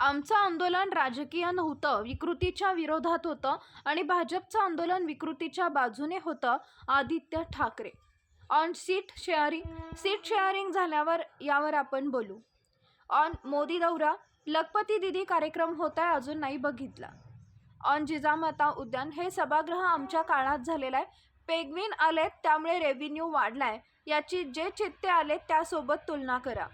आमचं आंदोलन राजकीय नव्हतं विकृतीच्या विरोधात होतं आणि भाजपचं आंदोलन विकृतीच्या बाजूने होतं Aaditya Thackeray. On seat sharing seat sharing झाल्यावर यावर आपण बोलू. ऑन मोदी दौरा लखपती दिदी कार्यक्रम होता अजून नाही बघितला. ऑन जिजामाता उद्यान हे सभागृह आमच्या काळात झालेलं आहे. पेगविन आलेत त्यामुळे रेव्हेन्यू वाढलाय. याची जे चित्ते आलेत त्यासोबत तुलना करा.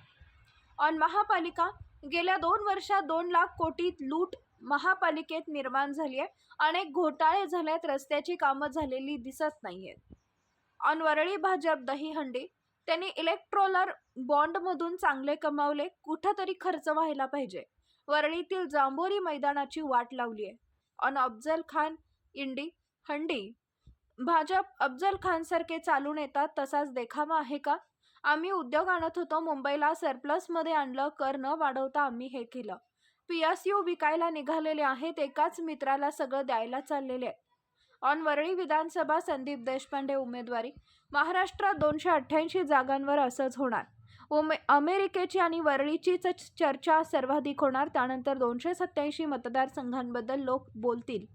ऑन महापालिका गेल्या दोन वर्षात दोन लाख कोटीत लूट महापालिकेत निर्माण झाली आहे. अनेक घोटाळे झाले आहेत रस्त्याची कामं झालेली दिसत नाही आहेत ऑन वरळी भाजप दहीहंडी त्यांनी इलेक्ट्रोलर बॉन्डमधून चांगले कमावले कुठंतरी खर्च व्हायला पाहिजे. वरळीतील जांभोरी मैदानाची वाट लावली आहे. ऑन अफजल खान इंडी हंडी. भाजप अफजल खानसारखे चालून येतात तसाच देखावा आहे का? आम्ही उद्योग आणत होतो मुंबईला सरप्लसमध्ये आणलं कर न वाढवता आम्ही हे केलं. पी एस यू विकायला निघालेले आहेत एकाच मित्राला सगळं द्यायला चाललेले आहे ऑन वरळी विधानसभा संदीप देशपांडे उमेदवारी. महाराष्ट्रात दोनशे अठ्ठ्याऐंशी जागांवर असंच होणार. उमे अमेरिकेची आणि वरळीचीच चर्चा सर्वाधिक होणार त्यानंतर दोनशे सत्याऐंशी मतदारसंघांबद्दल लोक बोलतील.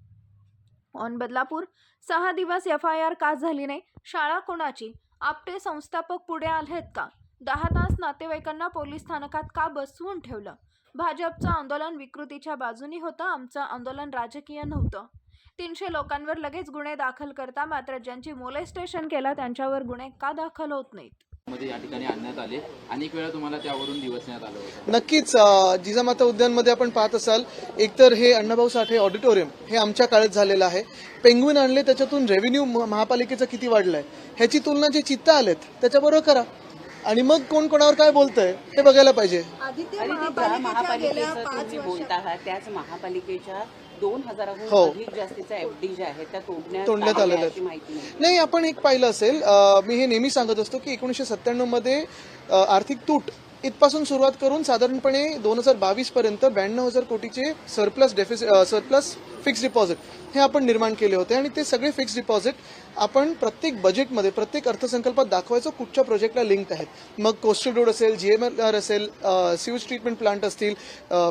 ऑन बदलापूर सहा दिवस एफ आय आर का झाली नाही? शाळा कोणाची? आपटे संस्थापक पुढे आलेत का? दहा तास नातेवाईकांना पोलीस स्थानकात का बसवून ठेवलं? भाजपचं आंदोलन विकृतीच्या बाजूनी होतं आमचं आंदोलन राजकीय नव्हतं. तीनशे लोकांवर लगेच गुन्हे दाखल करता मात्र ज्यांची मोलेस्टेशन केलं त्यांच्यावर गुन्हे का दाखल होत नाहीत? मध्ये या ठिकाणी आणण्यात आले. अनेक वेळा तुम्हाला त्यावरून दिवसण्यात आलं होतं. नक्कीच जिजामाता उद्यानमध्ये आपण पाहत असाल एकतर हे अण्णाभाऊ साठे ऑडिटोरियम हे आमच्या काळात झालेलं आहे. पेंग्विन आणले त्याच्यातून रेव्हेन्यू महापालिकेचं किती वाढलंय ह्याची तुलना जे चित्त आलेत त्याच्याबरोबर करा. आणि मग कोण कोणावर काय बोलतंय हे बघायला पाहिजे आदित्य आणि ते महापालिकेच्या गेल्या महापालिकेचं पाच तुम्ही वर्षात बोलत आहात त्याच महापालिकेच्या दोन हजाराहून हो. अधिक जास्तीच्या एफडी ज्या आहेत त्या तोडण्यात तोडण्यात आलेल्या आलेल्या आहेत, अशी आहेत. माहिती नाही नाही आपण एक पाहिलं असेल अ, मी हे नेहमी सांगत असतो की एकोणीसशे सत्त्याण्णवमध्ये अ, आर्थिक तूट इथपासून सुरुवात करून साधारणपणे दोन हजार बावीस पर्यंत ब्याण्णव हजार कोटीचे surplus deficit surplus fix deposit हे आपण निर्माण केले होते आणि ते सगळे फिक्स डिपॉझिट आपण प्रत्येक बजेटमध्ये प्रत्येक अर्थसंकल्पात दाखवायचं कुठच्या प्रोजेक्टला लिंक आहेत. मग कोस्टल रोड असेल आर असेल सिवेज ट्रीटमेंट प्लांट असतील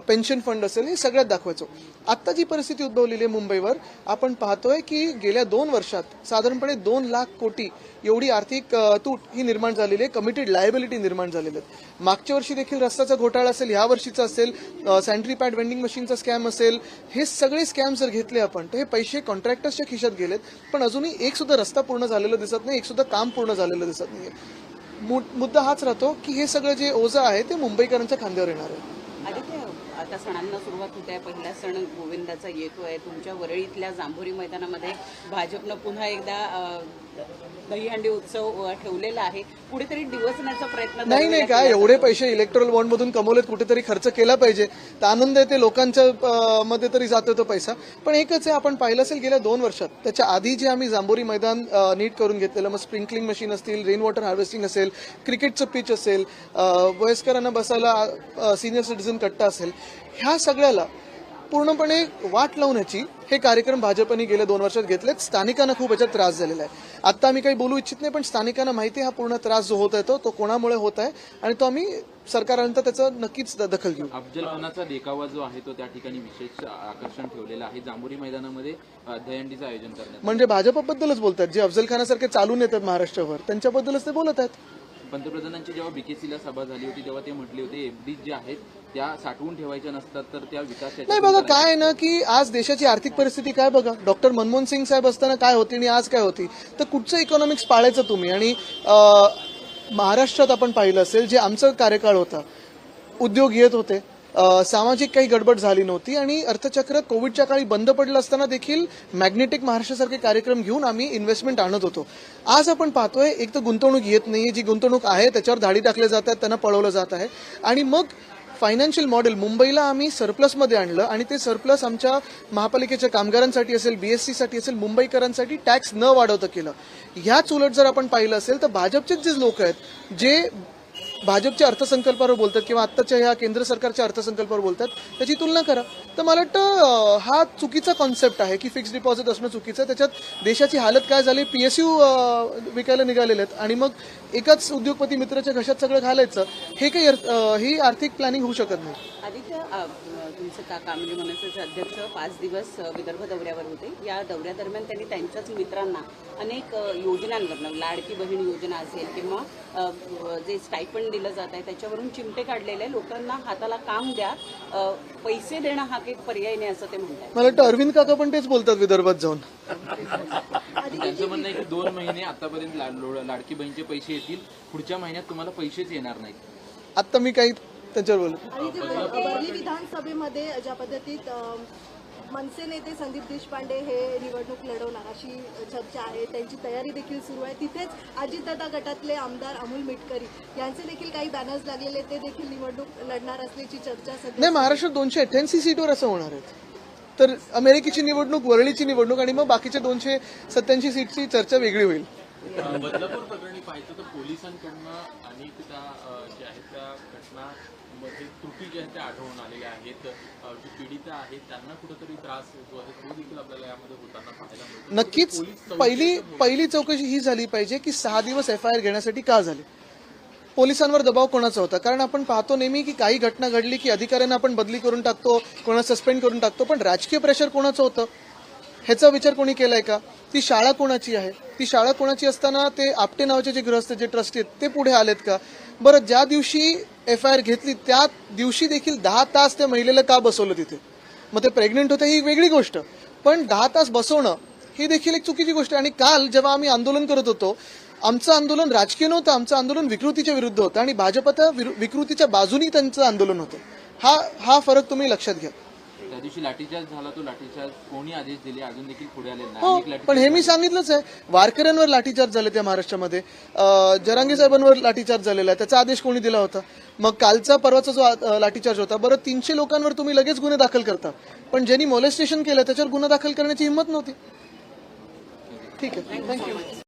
पेन्शन फंड असेल हे सगळ्यात दाखवायचो. आत्ता जी परिस्थिती उद्भवलेली आहे मुंबईवर आपण पाहतोय की गेल्या दोन वर्षात साधारणपणे दोन लाख कोटी एवढी आर्थिक तूट ही निर्माण झालेली आहे कमिटेड लायबिलिटी निर्माण झालेली आहेत. मागच्या वर्षी देखील रस्त्याचा घोटाळा असेल ह्या वर्षीचा असेल सॅनिटरी पॅड वेंडिंग मशीनचा स्कॅम असेल हे सगळे स्कॅम जर घेतले आपण तर हे पैसे कॉन्ट्रॅक्टर्सच्या खिशात गेलेत पण अजूनही एक सुद्धा रस्ता पूर्ण झालेला दिसत नाही एक सुद्धा काम पूर्ण झालेलं दिसत नाही मुद्दा हाच राहतो की हे सगळं जे ओझं आहे ते मुंबईकरांच्या खांद्यावर येणार आहे. आता सणांना सुरुवात होत आहे. पहिला सण गोविंदाचा येतोय तुमच्या वरळीतल्या जांभोरी मैदानामध्ये भाजपनं पुन्हा एकदा दहीहंडी उत्सव ठेवलेला आहे. कुठेतरी दिवसण्याचा प्रयत्न नाही नाही काय एवढे. पैसे इलेक्ट्रॉल बॉन्ड मधून कमवलेत कुठेतरी खर्च केला पाहिजे. तर आनंद आहे ते लोकांच्या मध्ये तरी जातो तो पैसा. पण एकच आहे आपण पाहिलं असेल गेल्या दोन वर्षात त्याच्या आधी जे आम्ही जांभोरी मैदान नीट करून घेतलेलं मग स्प्रिंकलिंग मशीन असतील रेन वॉटर हार्वेस्टिंग असेल क्रिकेटचं पिच असेल वयस्करांना बसायला सिनियर सिटीझन कट्टा असेल ह्या सगळ्याला पूर्णपणे वाट लावण्याची हे कार्यक्रम भाजपने गेल्या दोन वर्षात घेतलेत स्थानिकांना खूप याच्यात त्रास झालेला आहे. आता आम्ही काही बोलू इच्छित नाही पण स्थानिकांना माहिती आहे हा पूर्ण त्रास जो होत आहे तो तो कोणामुळे होत आहे आणि तो आम्ही सरकारानंतर त्याचं नक्कीच दखल घेऊ. अफजल खानाचा देखावा जो आहे तो त्या ठिकाणी विशेष आकर्षण ठेवलेला आहे. जांभोरी मैदानामध्ये अ, दहीहंडीचं आयोजन करण्यात म्हणजे भाजपबद्दलच बोलतात जे अफजल खानासारखे चालून येतात महाराष्ट्रावर त्यांच्याबद्दलच ते बोलत आहेत. पंतप्रधानांची जेव्हा बीकेसीला सभा झाली होती तेव्हा ते म्हटले होते एफडी ज्या आहेत त्या साठवून ठेवायच्या नसतात तर त्या विकासाच्या नाही बघा काय आहे ना की आज देशाची आर्थिक परिस्थिती काय बघा? डॉक्टर मनमोहन सिंग साहेब असताना काय होती आणि आज काय होती? तर कुठचं इकॉनॉमिक्स पाळायचं तुम्ही? आणि महाराष्ट्रात आपण पाहिलं असेल जे आमचं कार्यकाळ होता उद्योग येत होते सामाजिक काही गडबड झाली नव्हती आणि अर्थचक्र कोविडच्या काळी बंद पडलं असताना देखील मॅग्नेटिक महाराष्ट्रासारखे कार्यक्रम घेऊन आम्ही इन्व्हेस्टमेंट आणत होतो. आज आपण पाहतोय एक तर गुंतवणूक येत नाही जी गुंतवणूक आहे त्याच्यावर धाडी टाकले जात आहेत त्यांना पळवलं जात आहे. आणि मग फायनान्शियल मॉडेल मुंबईला आम्ही सरप्लसमध्ये आणलं आणि ते सरप्लस आमच्या महापालिकेच्या कामगारांसाठी असेल बीएससीसाठी असेल मुंबईकरांसाठी टॅक्स न वाढवता केलं. ह्याच उलट जर आपण पाहिलं असेल तर भाजपचेच जे लोक आहेत जे भाजपच्या अर्थसंकल्पावर बोलतात किंवा आत्ताच्या ह्या केंद्र सरकारच्या अर्थसंकल्पावर बोलतात त्याची तुलना करा. तर मला वाटतं हा चुकीचा कॉन्सेप्ट आहे की फिक्स डिपॉझिट असणं चुकीचं आहे. त्याच्यात देशाची हालत काय झाली? पी एस यू विकायला निघालेले आहेत. आणि मग एकाच उद्योगपती मित्राच्या घशात सगळं घालायचं हे काही अर्थ- ही आर्थिक प्लॅनिंग होऊ शकत नाही. आदित्य तुमचे काका म्हणजे मनसेचे अध्यक्ष पाच दिवस विदर्भ दौऱ्यावर होते. या दौऱ्यादरम्यान त्यांनी त्यांच्याच मित्रांना अनेक योजनांवरनं लाडकी बहीण योजना असेल किंवा जे स्टायपंड दिलं जात आहे त्याच्यावरून चिमटे काढलेले लोकांना हाताला काम द्या पैसे देणं हा काही पर्याय नाही असं ते म्हणतात मला वाटतं अरविंद काका पण तेच बोलतात विदर्भात जाऊन. त्यांचं म्हणणं आहे की दोन महिने आतापर्यंत ला- लो- लाडकी बहिणीचे पैसे येतील पुढच्या महिन्यात तुम्हाला पैसेच येणार नाहीत. आता मी काही त्याच्यावर बोलत आणि जे वरली विधानसभेमध्ये ज्या पद्धतीत मनसे नेते संदीप देशपांडे हे निवडणूक लढवणार अशी चर्चा आहे त्यांची तयारी देखील सुरू आहे. तिथेच अजितदादा गटातले आमदार अमोल मिटकरी यांचे देखील काही बॅनर्स लागलेले ते देखील निवडणूक लढणार असल्याची चर्चा सध्या नाही महाराष्ट्रात दोनशे अठ्ठ्याऐंशी सीटवर असं होणार आहेत तर अमेरिकेची निवडणूक वरळीची निवडणूक आणि मग बाकीच्या दोनशे सत्याऐंशी सीटची चर्चा वेगळी होईल. बदलापूर प्रकरणी पाहिजे तर पोलिसांकडनं अनेकदा ज्या आहेत त्या घटनामध्ये त्रुटी ज्या आहेत त्या आढळून आलेल्या आहेत. जी पीडित आहेत त्यांना कुठेतरी त्रास जो आहे. तो देखील आपल्याला यामध्ये होताना पाहायला मिळतो. नक्कीच पहिली पहिली चौकशी ही झाली पाहिजे की सहा दिवस एफ आय आर घेण्यासाठी का झाले? पोलिसांवर दबाव कोणाचा होता? कारण आपण पाहतो नेहमी की काही घटना घडली की अधिकाऱ्यांना आपण बदली करून टाकतो कोणाला सस्पेंड करून टाकतो. पण राजकीय प्रेशर कोणाचं होतं? ह्याचा विचार कोणी केलाय का? ती शाळा कोणाची आहे? ती शाळा कोणाची असताना ते आपटे नावाचे जे गृहस्थ जे ट्रस्टी आहेत ते पुढे आलेत का? बरं ज्या दिवशी एफ आय आर घेतली त्या दिवशी देखील दहा तास त्या महिलेला का बसवलं तिथे? मग ते प्रेग्नेंट होते ही वेगळी गोष्ट. पण दहा तास बसवणं ही देखील एक चुकीची गोष्ट आहे. आणि काल जेव्हा आम्ही आंदोलन करत होतो आमचं आंदोलन राजकीय नव्हतं आमचं आंदोलन विकृतीच्या विरुद्ध होतं. आणि भाजपच्या विरु- विकृतीच्या बाजूनी त्यांचं आंदोलन होतं. हा हा फरक तुम्ही लक्षात घ्या. त्या दिवशी लाठीचार्ज झाला तो लाठीचार्ज कोणी आदेश दिले अजून देखील पुढे आले नाही हो पण हे मी सांगितलंच आहे. वारकऱ्यांवर लाठीचार्ज झाले त्या महाराष्ट्रामध्ये. अं, जरांगे साहेबांवर लाठीचार्ज झालेला आहे. त्याचा आदेश कोणी दिला होता? मग कालचा परवाचा जो अं, लाठीचार्ज होता बरं तीनशे लोकांवर तुम्ही लगेच गुन्हे दाखल करता. पण ज्यांनी मोलेस्टेशन केलं त्याच्यावर गुन्हा दाखल करण्याची हिंमत नव्हती. ठीक आहे. थँक्यू